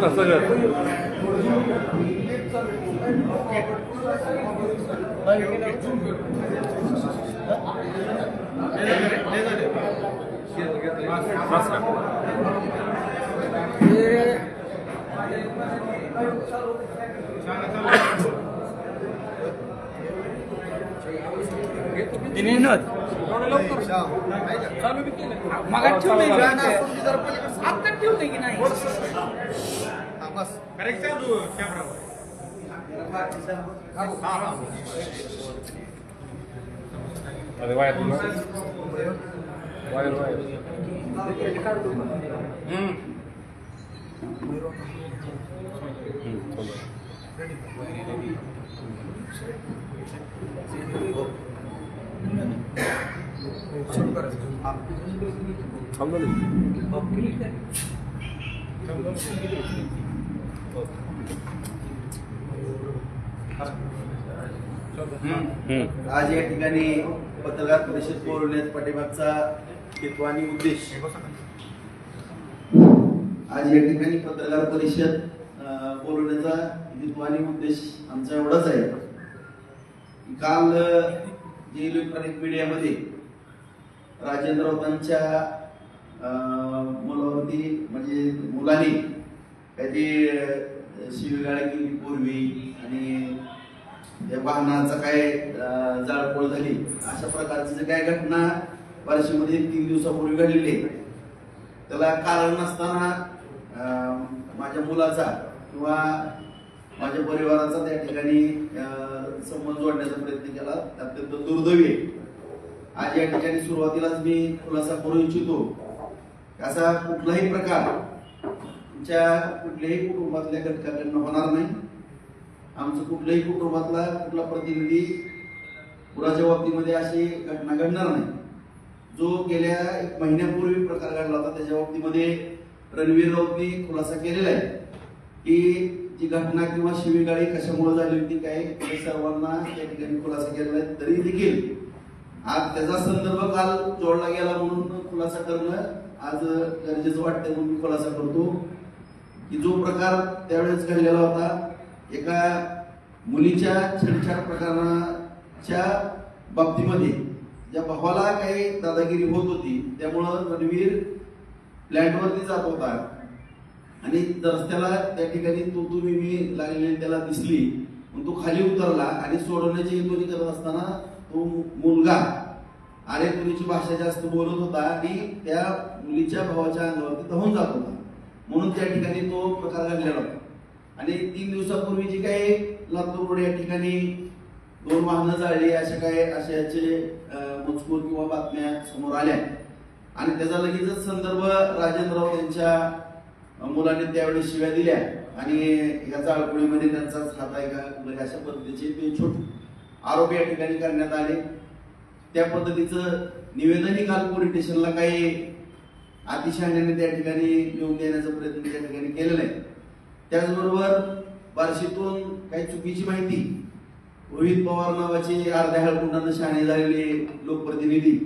Можно сажать? Маска. Ini not. सगळं बस का मग ठेवलंय आता ठेवलंय की नाही अरे वायर वायर वायर आज या ठिकाणी पत्रकार परिषद बोलवण्यात पाठीमागचा हेतू आणि उद्देश. आज या ठिकाणी पत्रकार परिषद बोलवण्याचा हेतू आणि उद्देश आमचा एवढाच आहे. काल जे इलेक्ट्रॉनिक मीडियामध्ये राजेंद्र राऊतांच्या मुलावरती म्हणजे मुलांनी काहीतरी शिवगाळ शिवीगाळ केली पूर्वी आणि त्या वाहनाचा काय जाळपोळ झाली. अशा प्रकारची जे काय घटना बार्शीमध्ये तीन दिवसापूर्वी घडलेली आहे. त्याला कारण नसताना माझ्या मुलाचा किंवा माझ्या परिवाराचा त्या ठिकाणी संबंध जोडण्याचा प्रयत्न केला. अत्यंत दुर्दैवी आहे. आज या ठिकाणी सुरुवातीलाच मी खुलासा करू इच्छितो. असा कुठलाही प्रकार तुमच्या कुठल्याही कुटुंबातल्या घटकाकडनं होणार नाही. आमचं कुठल्याही कुटुंबातला कुठला प्रतिनिधी पुराच्या बाबतीमध्ये अशी घटना घडणार नाही. जो गेल्या एक महिन्यापूर्वी प्रकार घडला होता त्याच्या बाबतीमध्ये रणवीर राऊतनी खुलासा केलेला आहे की जी घटना किंवा शिवीगाळी कशामुळे झाली होती काय हे सर्वांना या ठिकाणी खुलासा केलेला आहे तरी देखील आज त्याचा संदर्भ काल जोडला गेला म्हणून खुलासा करणं आज गरजेचं वाटतं म्हणून मी खुलासा करतो. की जो प्रकार त्यावेळेस घडलेला होता एका मुलीच्या छेडछाड प्रकरणाच्या बाबतीमध्ये ज्या भावाला काही दादागिरी होत होती त्यामुळं रणवीर फ्लॅटवरती जात होता. आणि रस्त्याला त्या ठिकाणी तो तुम्ही मी लागलेली त्याला दिसली. मग तो खाली उतरला आणि सोडवण्याची हेतूने करत असताना तो मुलगा. अरे तुरीची भाषा जास्त बोलत होता आणि त्या मुलीच्या भावाच्या अंगावरती तहून जात होता. म्हणून त्या ठिकाणी तो प्रकार घडलेला होता. आणि तीन दिवसापूर्वी जी काही लातूर रोड या ठिकाणी दोन वाहनं जाळली अशा काय अशाचे मजकूर किंवा बातम्या समोर आल्या. आणि त्याचा लगेचच संदर्भ राजेंद्र राऊत यांच्या मुलाने त्यावेळी शिव्या दिल्या. आणि ह्याचा अडकुळीमध्ये त्यांचाच हात आहे का म्हणजे अशा पद्धतीचे ते छोट आरोप या ठिकाणी करण्यात आले. त्या पद्धतीचं निवेदनही काल पोलीस स्टेशनला काही अतिशहाण्याने त्या ठिकाणी लिहून देण्याचा प्रयत्न त्या ठिकाणी केलेला आहे. त्याचबरोबर बार्शीतून काही चुकीची माहिती रोहित पवार नावाचे अर्ध्या हळकुंडानं शहाणे झालेले लोकप्रतिनिधी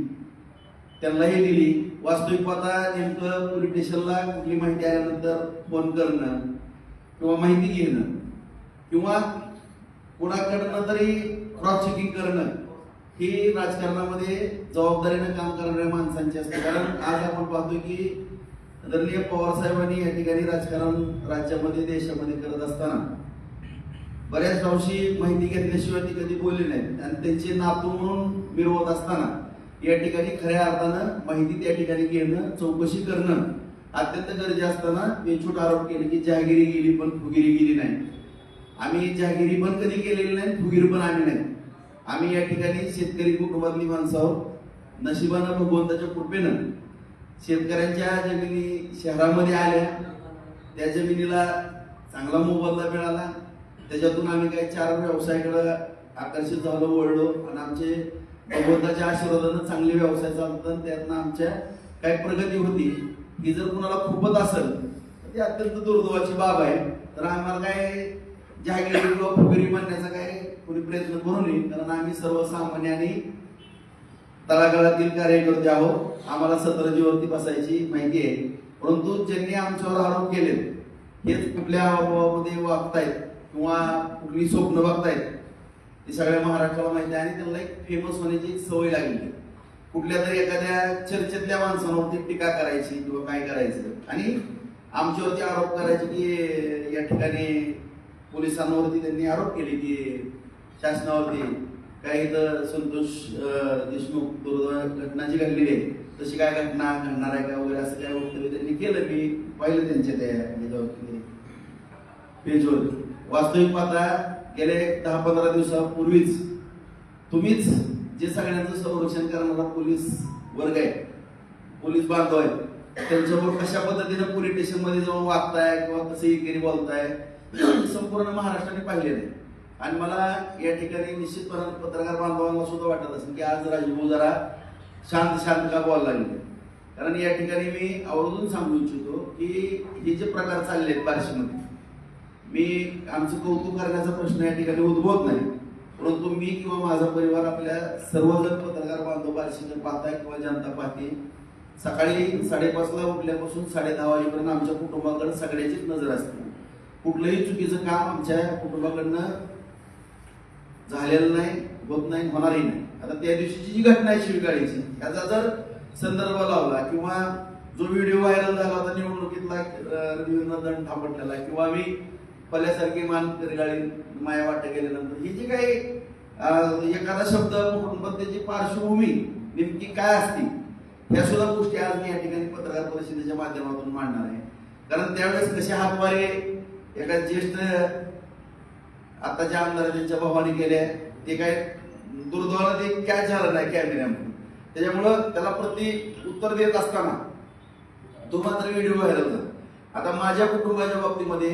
त्यांनाही दिली. वास्तविक पाहता नेमकं पोलीस स्टेशनला कुठली माहिती आल्यानंतर फोन करणं किंवा माहिती घेणं किंवा कुणाकडनं तरी क्रॉस चेकिंग करणं ही राजकारणामध्ये जबाबदारीनं काम करणाऱ्या माणसांची असते. कारण आज आपण पाहतो की आदरणीय पवार साहेबांनी या ठिकाणी राजकारण राज्यामध्ये देशामध्ये करत असताना बऱ्याच अंशी माहिती घेतल्याशिवाय ती कधी बोलली नाहीत आणि त्यांचे नातू म्हणून मिरवत असताना या ठिकाणी खऱ्या अर्थानं माहिती त्या ठिकाणी घेणं चौकशी करणं अत्यंत गरजे असताना बेछूट आरोप केले की जहागिरी गेली पण फुगिरी गेली नाही. आम्ही जहागिरी पण कधी केलेली नाही फुगीर पण आम्ही नाही. आम्ही या ठिकाणी शेतकरी कुटुंबातली माणसं आहोत. नशिबानं भगवंताच्या कृपेनं शेतकऱ्यांच्या जमिनी शहरामध्ये आल्या. त्या जमिनीला चांगला मोबदला मिळाला. त्याच्यातून आम्ही काही चार व्यवसायाकडे आकर्षित झालो वळलो. आणि आमचे भगवंताच्या आशीर्वादानं चांगले व्यवसाय चालतात आणि त्यातनं आमच्या काही प्रगती होती. ही जर कुणाला खूपच असेल तर ती अत्यंत दुर्दैवाची बाब आहे. तर आम्हाला काय जहागिरी किंवा फुगरी म्हणण्याचा काय कोणी प्रयत्न करू नये कारण आम्ही सर्वसामान्याने तळागाळातील कार्यकर्ते आहोत. आम्हाला सतरंजीवरती बसायची माहिती आहे. परंतु ज्यांनी आमच्यावर आरोप केले हेच कुठल्या अभावामध्ये वागतायत किंवा कुठली स्वप्न बघतायत ते सगळ्या महाराष्ट्राला माहिती आहे आणि त्यांना एक फेमस होण्याची सवय लागली कुठल्या तरी एखाद्या चर्चेतल्या माणसांवरती टीका करायची किंवा काय करायचं. आणि आमच्यावरती आरोप करायचे की या ठिकाणी पोलिसांवरती त्यांनी आरोप केले की शासनावरती काही तर संतोष देशमुख दुर्दैव घटना जी घडलेली आहे तशी काय घटना घडणार आहे का वगैरे असं काय वक्तव्य त्यांनी केलं मी पाहिलं त्यांच्या त्या पेजवर वास्तविक पात्रा गेले दहा पंधरा दिवसापूर्वीच तुम्हीच जे सगळ्यांचं संरक्षण करणारा पोलीस वर्ग आहे पोलीस बांधव आहे त्यांच्यावर कशा पद्धतीनं पोलीस स्टेशनमध्ये जाऊन वागताय किंवा कसं एकेरी बोलताय संपूर्ण महाराष्ट्राने पाहिले नाही आणि मला या ठिकाणी निश्चितपणे पत्रकार बांधवांना सुद्धा वाटत असेल की आज राजभाऊ जरा शांत शांत का बोलायला लागले? कारण या ठिकाणी मी आवर्जून सांगू इच्छितो की हे जे प्रकार चालले आहेत बार्शीमध्ये मी आमचं कौतुक करण्याचा प्रश्न या ठिकाणी उद्भवत नाही. परंतु मी किंवा माझा परिवार आपल्या सर्वजण पत्रकार बांधव बार्शीने पाहताय किंवा जनता पाहते. सकाळी साडेपाचला उठल्यापासून साडे दहा वाजेपर्यंत आमच्या कुटुंबाकडे सगळ्याचीच नजर असते. कुठलंही चुकीचं काम आमच्या कुटुंबाकडनं झालेलं नाही होत नाही होणारही नाही. आता त्या दिवशीची जी घटना आहे शिवगाळीची त्याचा जर संदर्भ लावला किंवा जो व्हिडिओ व्हायरल झाला होता निवडणुकीतला अं, दंड थापटलेला किंवा मी पल्यासारखी मान गाडी माया वाटत गेल्यानंतर ही जी काही एखादा शब्द पण त्याची पार्श्वभूमी नेमकी काय असती ह्या सुद्धा गोष्टी आज मी या ठिकाणी पत्रकार परिषदेच्या माध्यमातून मांडणार आहे. कारण त्यावेळेस कसे हातवारे एका ज्येष्ठ आता जे आमदार त्यांच्या भावाने केल्या ते काय दुर्दैवाला ते कॅच झालं नाही कॅमेऱ्यामध्ये त्याच्यामुळं त्याला प्रति उत्तर देत असताना तो मात्र व्हिडिओ व्हायरल होता आता माझ्या कुटुंबाच्या बाबतीमध्ये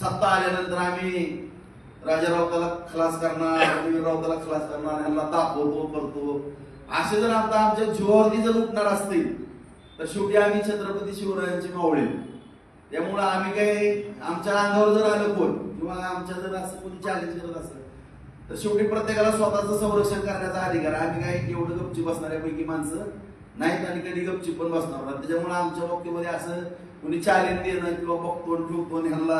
सत्ता आल्यानंतर आम्ही राजा राऊताला खलास करणार रवींद्र राऊताला खलास करणार यांना तापवतो करतो. असे जर आता आमच्या जीवावरती जर उठणार असतील तर शेवटी आम्ही छत्रपती शिवरायांचे मावळे. त्यामुळं आम्ही काही आमच्या अंगावर जर आलं कोण किंवा आमच्या जर असं कोणी चॅलेंज करत असेल तर शेवटी प्रत्येकाला स्वतःचं संरक्षण करण्याचा अधिकार आम्ही काही एवढं गपची बसणाऱ्यापैकी माणसं नाहीत आणि कधी गपची पण बसणार नाही. त्याच्यामुळे आमच्या बाबतीमध्ये असं कोणी चॅलेंज देणं किंवा बघतो आणि ठेवतो ह्यांना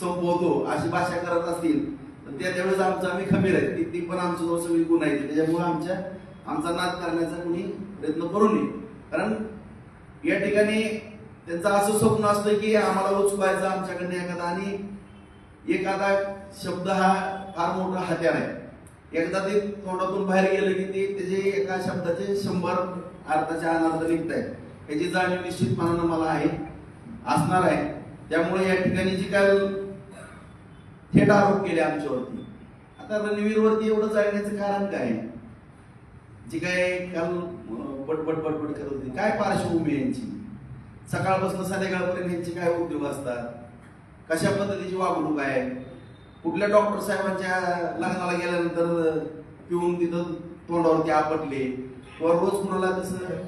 संपवतो अशी भाषा करत असतील तर त्या त्यावेळेस आमचं आम्ही खमीर आहे. ती- ती पण आमच्याजवळ सगळी गुण आहे त्याच्यामुळे आमच्या आमचा नाद करण्याचा कोणी प्रयत्न करू नये. कारण या ठिकाणी त्यांचं असं स्वप्न असतं की आम्हाला उचवायचं आमच्याकडनं एखादा आणि एखादा शब्द हा फार मोठा हत्यार आहे. एकदा ते तोंडातून बाहेर गेलं की ते त्याचे एका शब्दाचे शंभर अर्थाच्या अनर्थ निघत आहेत याची जाणीव निश्चितपणानं मला आहे असणार आहे. त्यामुळे या ठिकाणी जी काय थेट आरोप केले आमच्यावरती आता रणवीरवरती एवढं चालण्याचं कारण काय? आहे? जी काय काल पटपट बटबट बटबट करत होती. काय पार्श्वभूमी यांची? सकाळपासून संध्याकाळपर्यंत यांचे काय उद्योग असतात? कशा पद्धतीची वागणूक आहे? कुठल्या डॉक्टर साहेबांच्या लग्नाला गेल्यानंतर पिऊन तिथं तोंडावरती आपटले? किंवा रोज कुणाला तसं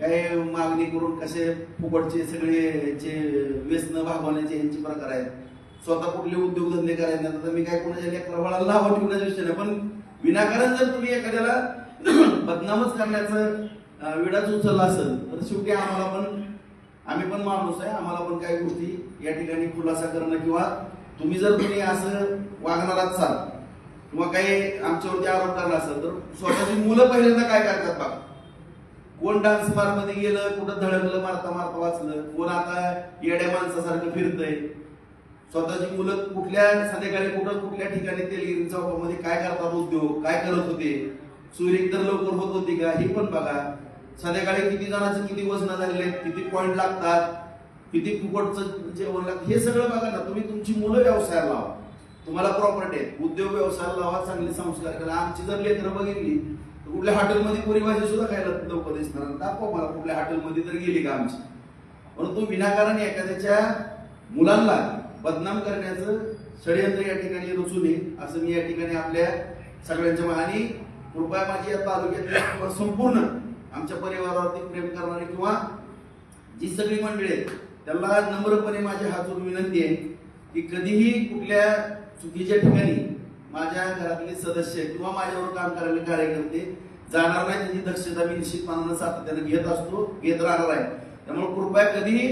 काय मागणी करून कसे फुकटचे सगळे याचे व्यसन भागवण्याचे यांचे प्रकार आहेत? स्वतः कुठले उद्योगधंदे करायचे नाही तर मी काय कोणाच्या लेकराला नाव ठेवण्याचा विषय नाही पण विनाकारण जर तुम्ही एखाद्याला बदनामच करण्याचं विडाच उचलला असेल तर शेवटी आम्हाला पण आम्ही पण माणूस आहे आम्हाला पण काही गोष्टी या ठिकाणी खुलासा करणं किंवा तुम्ही जर तुम्ही असं वागणार असाल किंवा काही आमच्यावरती आरोप करणार असेल तर स्वतःची मुलं पहिल्यांदा काय करतात बघा. कोण डान्स बारमध्ये गेलं कुठं धडकलं मारता मारता वाचलं कोण आता येड्या माणसासारखं फिरतंय. स्वतःची मुलं कुठल्या संध्याकाळी कुठं कुठल्या ठिकाणी तेलगिरी चौकामध्ये काय करतात उद्योग काय करत होते सूर्य तर लवकर होत होती का हे पण बघा. संध्याकाळी किती जणांचं किती वजन झालेले आहेत किती पॉईंट लागतात किती फुकटचं जेवण लागतं हे सगळं बघा ना. तुम्ही तुमची मुलं व्यवसायाला लावा. तुम्हाला प्रॉपर्टी आहे उद्योग व्यवसायाला लावा चांगले संस्कार करा. आमची जर लेकरं बघितली तर कुठल्या हॉटेलमध्ये पुरी भाजी सुद्धा खायला लोक दिसणार दाखवा मला कुठल्या हॉटेलमध्ये तर गेली का आमची. परंतु विनाकारण एखाद्याच्या मुलांना बदनाम करण्याचं षडयंत्र या ठिकाणी रचू नये असं मी या ठिकाणी आपल्या सगळ्यांच्या आणि कृपया माझी या तालुक्यातल्या संपूर्ण आमच्या परिवारावरती प्रेम करणारे किंवा जी सगळी मंडळी आहेत त्यांना नम्रपणे माझी हातून जोडून विनंती आहे की कधीही कुठल्या चुकीच्या ठिकाणी माझ्या घरातले सदस्य किंवा माझ्यावर काम करणारे कार्यकर्ते जाणार नाही त्याची दक्षता मी निश्चितपणानं सातत्यानं घेत असतो घेत राहणार आहे. त्यामुळे कृपया कधीही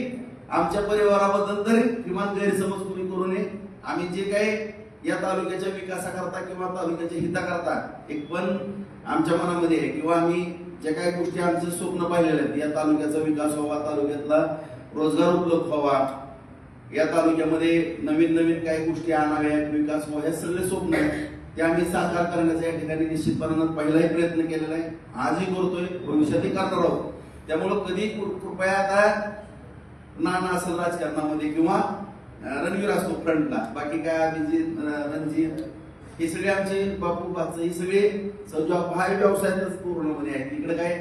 आमच्या परिवाराबद्दल तरी किमान गैरसमज कुणी करू नये. आम्ही जे काही या तालुक्याच्या विकासाकरता किंवा तालुक्याच्या हिताकरता एक पण आमच्या मनामध्ये आहे किंवा आम्ही ज्या काही गोष्टी आमचं स्वप्न पाहिलेले आहेत या तालुक्याचा विकास व्हावा तालुक्यातला रोजगार उपलब्ध व्हावा या तालुक्यामध्ये नवीन नवीन काही गोष्टी आणाव्यात विकास व्हावा हे सगळे स्वप्न आहेत. ते आम्ही साकार करण्याचा या ठिकाणी निश्चितपणानं पहिलाही प्रयत्न केलेला आहे. आजही करतोय भविष्यातही करणार आहोत. त्यामुळं कधी कृ- कृपया आता नाना असेल राजकारणामध्ये किंवा रणवीर असतो फ्रंटला. बाकी काय आम्ही जे रणजी हे सगळे आमचे बापू बाच हे सगळे समजा बाहेर व्यवसायातच पूर्णपणे आहेत. इकडे काय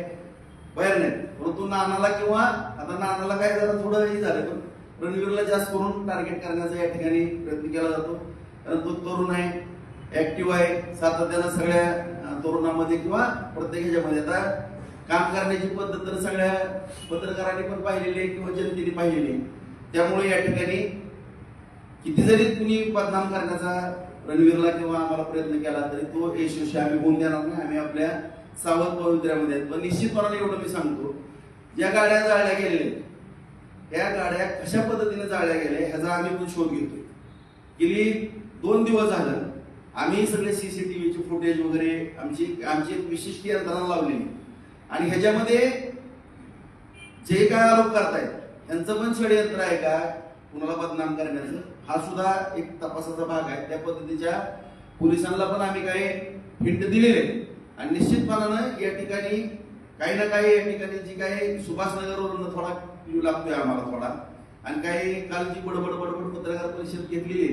बाहेर नाही परंतु नानाला किंवा आता नानाला काय जरा थोडं हे झालं पण रणवीरला जास्त करून टार्गेट करण्याचा या ठिकाणी प्रयत्न केला जातो. कारण तो तरुण आहे ऍक्टिव्ह आहे. सातत्यानं सगळ्या तरुणामध्ये किंवा प्रत्येक ह्याच्यामध्ये. आता काम करण्याची पद्धत तर सगळ्या पत्रकारांनी पण पाहिलेली आहे किंवा जनतेने पाहिलेली आहे. त्यामुळे या ठिकाणी किती जरी तुम्ही बदनाम करण्याचा रणवीरला किंवा आम्हाला प्रयत्न केला तरी तो यशस्वी आम्ही होऊन देणार नाही. आम्ही आपल्या सावध पवित्र्यामध्ये आहेत. पण निश्चितपणाने एवढं मी सांगतो ज्या गाड्या जाळल्या गेलेल्या या गाड्या कशा पद्धतीने जाळल्या गेल्या ह्याचा आम्ही पण शोध घेतोय. गेली दोन दिवस झालं आम्ही सगळे सीसीटीव्हीचे फुटेज वगैरे आमची आमची एक विशिष्ट यंत्रणा लावलेली आणि ह्याच्यामध्ये जे काय आरोप करतायत त्यांचं पण षडयंत्र आहे का? कुणाला बदनाम करण्याचं? हा सुद्धा एक तपासाचा भाग आहे. त्या पद्धतीच्या पोलिसांना पण आम्ही काही हिंट दिलेले आणि निश्चितपणानं या ठिकाणी काही ना काही या ठिकाणी जी काही सुभाषनगरवरून थोडा क्ल्यू लागतोय आम्हाला थोडा. आणि काही काल जी बडबड बडबड पत्रकार परिषद घेतलेली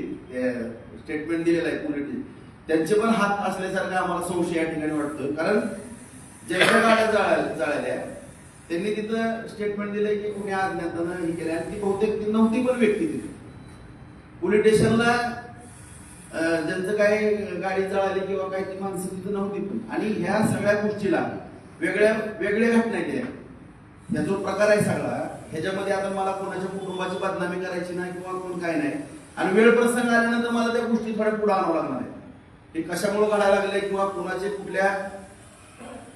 स्टेटमेंट दिलेलं आहे पोलिटिक त्यांचे पण हात असल्यासारखं आम्हाला संशय या ठिकाणी वाटतोय. कारण ज्यांच्या गाड्या जाळल्या त्यांनी तिथं स्टेटमेंट दिलंय की कुणी अज्ञातानं हे केलं आणि ती बहुतेक ती नव्हती पण व्यक्ती तिथे. पोलीस स्टेशनला ज्यांचं काय गाडी चळाली किंवा काही ती माणसं तिथं नव्हती पण. आणि ह्या सगळ्या गोष्टीला वेगळ्या वेगळ्या घटना केल्या ह्या जो प्रकार आहे सगळा ह्याच्यामध्ये आता मला कोणाच्या कुटुंबाची बदनामी करायची नाही किंवा कोण काय नाही. आणि वेळ प्रसंग आल्यानंतर मला त्या गोष्टी थोड्या पुढे आणावं लागणार आहे ते कशामुळे घडायला लागले किंवा कोणाचे कुठल्या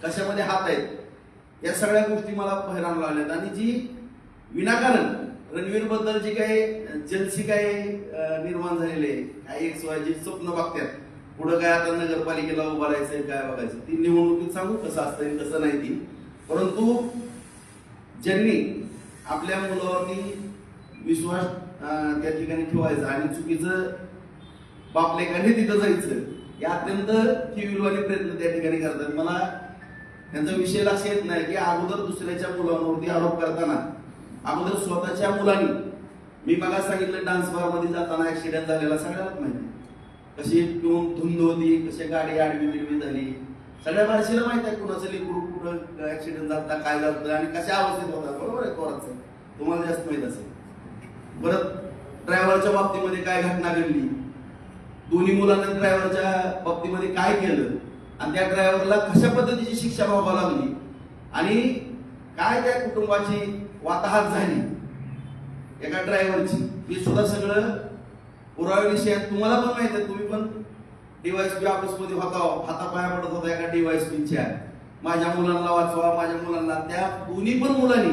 कशामध्ये हात आहेत या सगळ्या गोष्टी मला बाहेर लागल्या लागल्यात. आणि जी विनाकारण रणवीरबद्दल जी काही जलसी काही निर्माण झालेली आहे काही एक जी स्वप्न बघतात. पुढं काय आता नगरपालिकेला उभं राहायचंय काय बघायचं? ती निवडणुकीत सांगू कसं असतं कसं नाही ती. परंतु ज्यांनी आपल्या मुलावरती विश्वास त्या ठिकाणी ठेवायचा आणि चुकीचं बापलेकाने तिथं जायचं हे अत्यंत किविलवाणी प्रयत्न त्या ठिकाणी करतात. मला त्यांचा विषय लक्ष येत नाही की अगोदर दुसऱ्याच्या मुलांवरती आरोप करताना अगोदर स्वतःच्या मुलांनी. मी मला सांगितलं डान्स बारमध्ये जाताना ऍक्सिडेंट झालेला सगळ्यात माहिती. कशी पिऊन धुंद होती कशी गाडी आडवी तिडवी झाली. सगळ्या बारशीला माहीत आहे कुणाचं लेकरू कुठं ऍक्सिडेंट झाला काय झालं आणि कशा अवस्थेत होता. बरोबर आहे कोणाचं तुम्हाला जास्त माहीत असेल. परत ड्रायव्हरच्या बाबतीमध्ये काय घटना घडली? दोन्ही मुलांना ड्रायव्हरच्या बाबतीमध्ये काय केलं? आणि त्या ड्रायव्हरला कशा पद्धतीची शिक्षा व्हावा लागली? आणि काय त्या कुटुंबाची वाताहात झाली. एका ड्रायव्हरची हे सुद्धा सगळं पुरावे विषय आहेत. तुम्हाला पण माहीत आहे तुम्ही पण डीवायसपी ऑफिसमध्ये होता. हातापाया पडत होता एका डीवायसपीच्या माझ्या मुलांना वाचवा माझ्या मुलांना. त्या दोन्ही पण मुलांनी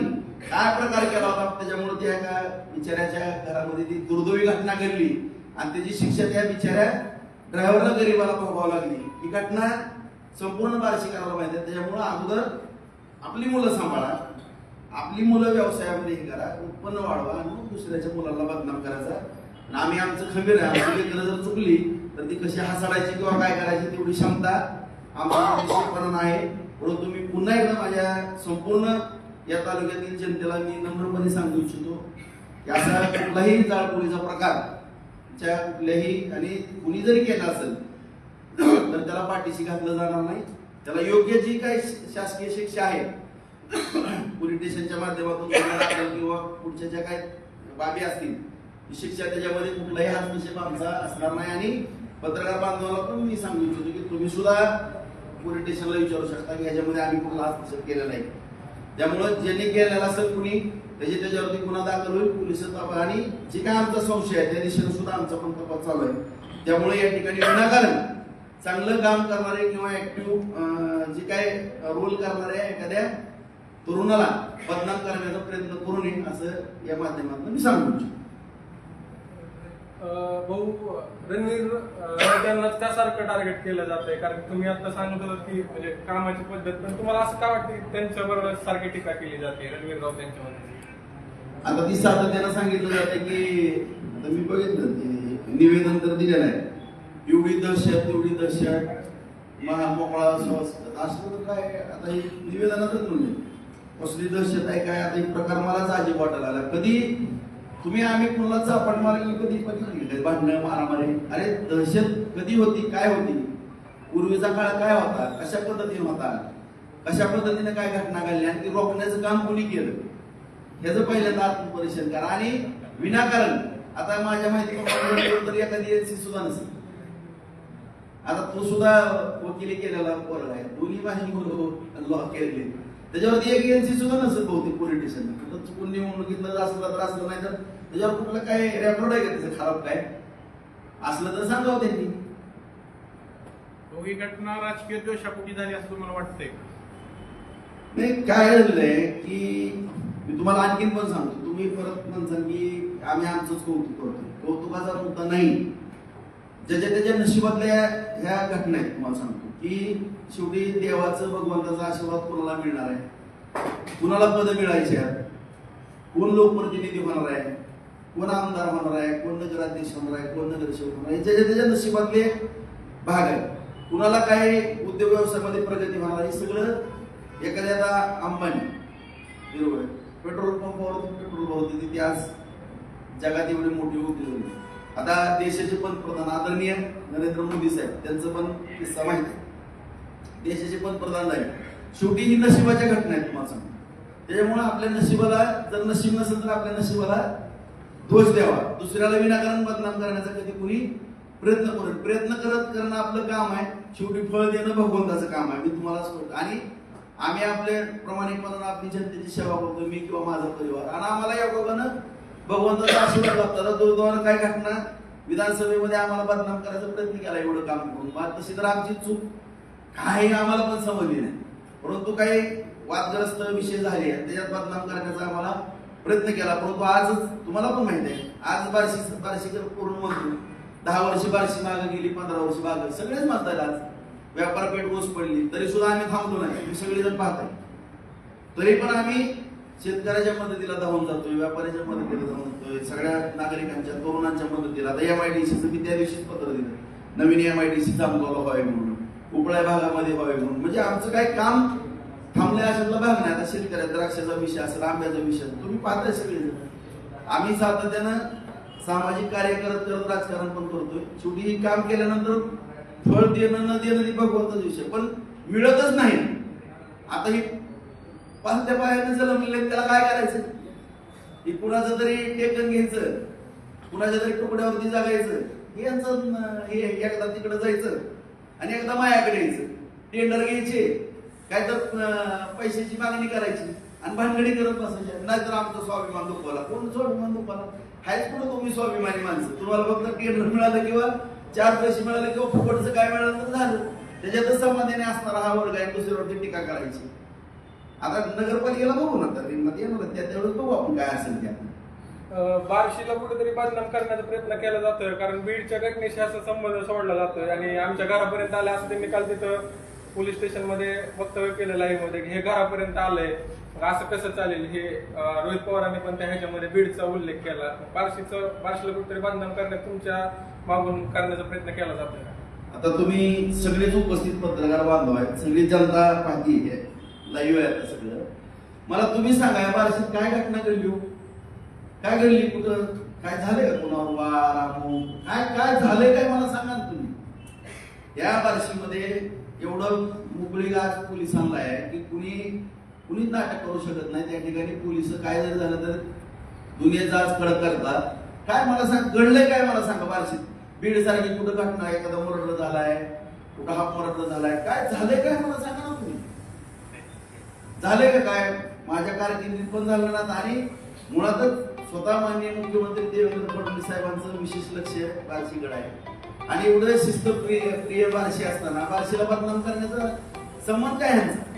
काय प्रकार केला होता? त्याच्यामुळे त्या एका बिचाऱ्याच्या घरामध्ये ती दुर्दैवी घटना घडली. आणि त्याची शिक्षा त्या बिचाऱ्या ड्रायव्हरला गरीबाला भोगावं लागली. ही घटना संपूर्ण बारशी करायला पाहिजे त्याच्यामुळं अगोदर आपली मुलं सांभाळा. आपली मुलं व्यवसायामध्ये हे करा उत्पन्न वाढवा आणि मग दुसऱ्याच्या मुलाला बदनाम करायचा. आणि आम्ही आमचं खबीर आहे आमची लेकरं जर चुकली तर ती कशी हसाडायची किंवा काय करायची तेवढी क्षमता आम्हाला आहे म्हणून तुम्ही पुन्हा एकदा माझ्या संपूर्ण या तालुक्यातील जनतेला मी नम्रपणे सांगू इच्छितो की असा कुठलाही जाळपोळीचा प्रकार च्या कुठल्याही आणि कुणी जरी केला असेल तर त्याला पाठीशी घातलं जाणार नाही. त्याला योग्य जी काही शासकीय शिक्षा आहे पोलीस स्टेशनच्या माध्यमातून किंवा पुढच्या ज्या काही बाबी असतील शिक्षा त्याच्यामध्ये कुठलाही हस्तक्षेप आमचा असणार नाही. आणि पत्रकार बांधवाला पण मी सांगू इच्छितो की तुम्ही सुद्धा पोलीस स्टेशनला विचारू शकता की याच्यामध्ये आम्ही कुठला हस्तक्षेप केला नाही. त्यामुळं ज्यांनी केलेला असेल कुणी त्याची त्याच्यावरती गुन्हा दाखल होईल पोलीस तपास आणि जे काय आमचा संशय आहे त्या दिशेने सुद्धा आमचा पण तपास चालू आहे. त्यामुळे या ठिकाणी विनाकारण चांगलं काम करणारे किंवा ऍक्टिव्ह जे काय रोल करणारे एखाद्या तरुणाला बदनाम करण्याचा प्रयत्न करू नये असं या माध्यमातून मी सांगू इच्छितो. अं, भाऊ रणवीर त्यांना त्यासारखं टार्गेट केलं जात आहे कारण तुम्ही आता सांगत होता की म्हणजे कामाची पद्धत पण तुम्हाला असं का वाटतं की त्यांच्यावर सारखी टीका केली जाते रणवीर राव त्यांच्यावर आता ती सातत्यानं सांगितलं जाते की आता मी बघितलं निवेदन तर दिलेलं आहे. एवढी दहशत एवढी दहशत महा मोकळा श्वास तर काय आता हे निवेदनातच म्हणजे कसली दहशत आहे काय? आता एक प्रकार मलाच अजिब वाटायला लागला. कधी तुम्ही आम्ही कुणाला चापण मारली कधी बघितली भांडणं मारामारी. अरे दहशत कधी होती काय होती? पूर्वीचा काळ काय होता? कशा पद्धतीने होता? कशा पद्धतीने काय घटना घडल्या आणि ती रोखण्याचं काम कोणी केलं? ह्याचं पहिल्यांदा आत्मपरिषद करा. आणि विनाकारण आता माझ्या माहिती तरी एखादी एनसी सुद्धा नसेल. आता तो सुद्धा वकिली केलेला पोरग आहे. दोन्ही बाजू लॉ केलेले. त्याच्यावरती एक एनसी सुद्धा नसेल बहुतेक पोलीस स्टेशन चुकून निवडणुकीतलं असलं तर असलं नाही तर त्याच्यावर कुठलं काय रेकॉर्ड आहे का त्याचं? खराब काय? असलं तर सांगावं त्यांनी. हो, घटना राजकीय द्वेषापोटी झाली असं तुम्हाला वाटतंय नाही काय झालंय की मी तुम्हाला आणखीन पण सांगतो. तुम्ही परत म्हणसाल की आम्ही आमचंच कौतुक करतो कौतुकाचा मुद्दा नाही. ज्याच्या त्याच्या नशिबातल्या ह्या घटना आहेत तुम्हाला सांगतो. की शेवटी देवाचं भगवंताचा आशीर्वाद कोणाला मिळणार आहे? कुणाला पद मिळायचे आहेत? कोण लोकप्रतिनिधी होणार आहे? कोण आमदार होणार आहे? कोण नगराध्यक्ष होणार आहे? कोण नगरसेवक होणार आहे? ज्याच्या त्याच्या नशिबातले भाग आहे कुणाला काय उद्योग व्यवसायामध्ये प्रगती होणार आहे? हे सगळं एखाद्याला अंबानी. बरोबर आहे. पेट्रोल पंपावर पेट्रोल होते. तिथे आज जगात एवढी मोठी उद्योग आता देशाचे पंतप्रधान आदरणीय नरेंद्र मोदी साहेब त्यांचं पण किस्सा माहिती आहे. देशाचे पंतप्रधान झाले शेवटी ही नशिबाच्या घटना आहेत तुम्हाला त्याच्यामुळे आपल्या नशिबाला जर नशीब नसेल तर आपल्या नशिबाला दोष द्यावा. दुसऱ्याला विनाकारण बदनाम करण्याचा कधी कुणी प्रयत्न करून प्रयत्न करत करणं आपलं काम आहे. शेवटी फळ देणं भगवंताचं काम आहे. मी तुम्हाला सांगतो आणि आम्ही आपले प्रामाणिकपणानं आपली जनतेची सेवा करतो मी किंवा माझा परिवार. आणि आम्हाला या बाबानं भगवंताचा आशीर्वाद लागतो. आता दुर्दैवानं काय घटना? विधानसभेमध्ये आम्हाला बदनाम करायचा प्रयत्न केला एवढं काम करून. मग तशी तर आमची चूक काही आम्हाला पण समजली नाही. परंतु काही वादग्रस्त विषय झाले त्याच्यात बदनाम करण्याचा आम्हाला प्रयत्न केला. परंतु आजच तुम्हाला पण माहीत आहे आज बार्शी बारशी पूर्ण म्हणतो दहा वर्षी बार्शी मागं गेली पंधरा वर्ष मागं. सगळेच म्हणतात आज व्यापार पेठ ओस पडली. तरी सुद्धा आम्ही थांबलो नाही. तुम्ही सगळेजण पाहताय. तरी पण आम्ही शेतकऱ्याच्या मदतीला धावून जातोय व्यापाऱ्याच्या मदतीला धावून जातोय. सगळ्या नागरिकांच्या तरुणांच्या मदतीला. आता एम आय डी सीचं मी त्या दिवशीच पत्र दिलं. नवीन एम आय डी सी जामगावला व्हावे म्हणून. उपळ्या भागामध्ये व्हावे म्हणून. म्हणजे आमचं काय काम थांबलंय अशातला भाग नाही आता शेतकऱ्या द्राक्षाचा विषय असेल आंब्याचा विषय तुम्ही पाहताय सगळे आम्ही सातत्यानं सामाजिक कार्य करत करत राजकारण पण करतोय. शेवटी हे काम केल्यानंतर फळ देणं न देणं भगवंतच विषय. पण मिळतच नाही. आता हे पाचत्या पायाने जलमलेले त्याला काय करायचं? हे कुणाचं तरी टेकन घ्यायचं. कुणाच्या तरी तुकड्यावरती जागायचं. हे यांचं हे एकदा तिकडे जायचं. आणि एकदा मायाकडे यायचं. टेंडर घ्यायचे. काय तर पैशाची मागणी करायची. आणि भानगडी करत बसायच्या. नाहीतर आमचा स्वाभिमान दुखवाला कोण स्वाभिमान दुखवाला हायच कुठं तुम्ही स्वाभिमानी माणसं. तुम्हाला फक्त टेंडर मिळालं किंवा चार पैसे मिळाले किंवा फुकटचं काय मिळालं तर झालं. त्याच्यातच समाधानी असणारा हा वर्ग आहे दुसऱ्यावरती टीका करायची. आता नगरपालिकेला बघू ना तर येणार त्या तेवढंच बघू आपण काय असेल ते आपण. अं, बार्शीला कुठेतरी बदनाम करण्याचा प्रयत्न केला जातोय कारण बीडच्या घटनेशी असा संबंध सोडला जातोय आणि आमच्या घरापर्यंत आले असं त्यांनी काल तिथं पोलीस स्टेशनमध्ये वक्तव्य केलं लाईव्हमध्ये की हे घरापर्यंत आलंय. मग असं कसं चालेल? हे रोहित पवारांनी पण त्या ह्याच्यामध्ये बीडचा उल्लेख केला. बार्शीचं बार्शीला कुठेतरी बदनाम करण्यात तुमच्या मागून करण्याचा प्रयत्न केला जातोय. आता तुम्ही सगळेच उपस्थित पत्रकार बांधव आहेत सगळी जनता पाहती आहे लाईव्ह आहे सगळं. मला तुम्ही सांगा या बार्शीत काय घटना घडली हो? काय घडली कुठं? काय झालंय का कोणावर वार अमुक? काय काय झालंय काय मला सांगा ना तुम्ही. या बार्शीमध्ये एवढं मुकळीगाज पोलिसांना आहे की कुणी कुणीच नाटक करू शकत नाही. त्या ठिकाणी पोलीस काय जर झालं तर दुनियेचा आज कडक करतात. काय मला सांग घडलंय काय मला सांगा बार्शीत? बीड सारखी कुठं घटना एखादा मर्डर झालाय कुठं हा मर्डर झालाय? काय झालंय काय मला सांगा ना तुम्ही? झालंय का काय? माझ्या कारकिर्दीत पण झालं ना आणि मुळातच स्वतः माननीय मुख्यमंत्री देवेंद्र फडणवीस साहेबांचं विशेष लक्ष बार्शीकडे आहे. आणि एवढं शिस्त प्रिय प्रिय बार्शी असताना बार्शीला बदनाम करण्याचा संबंध काय ह्यांचा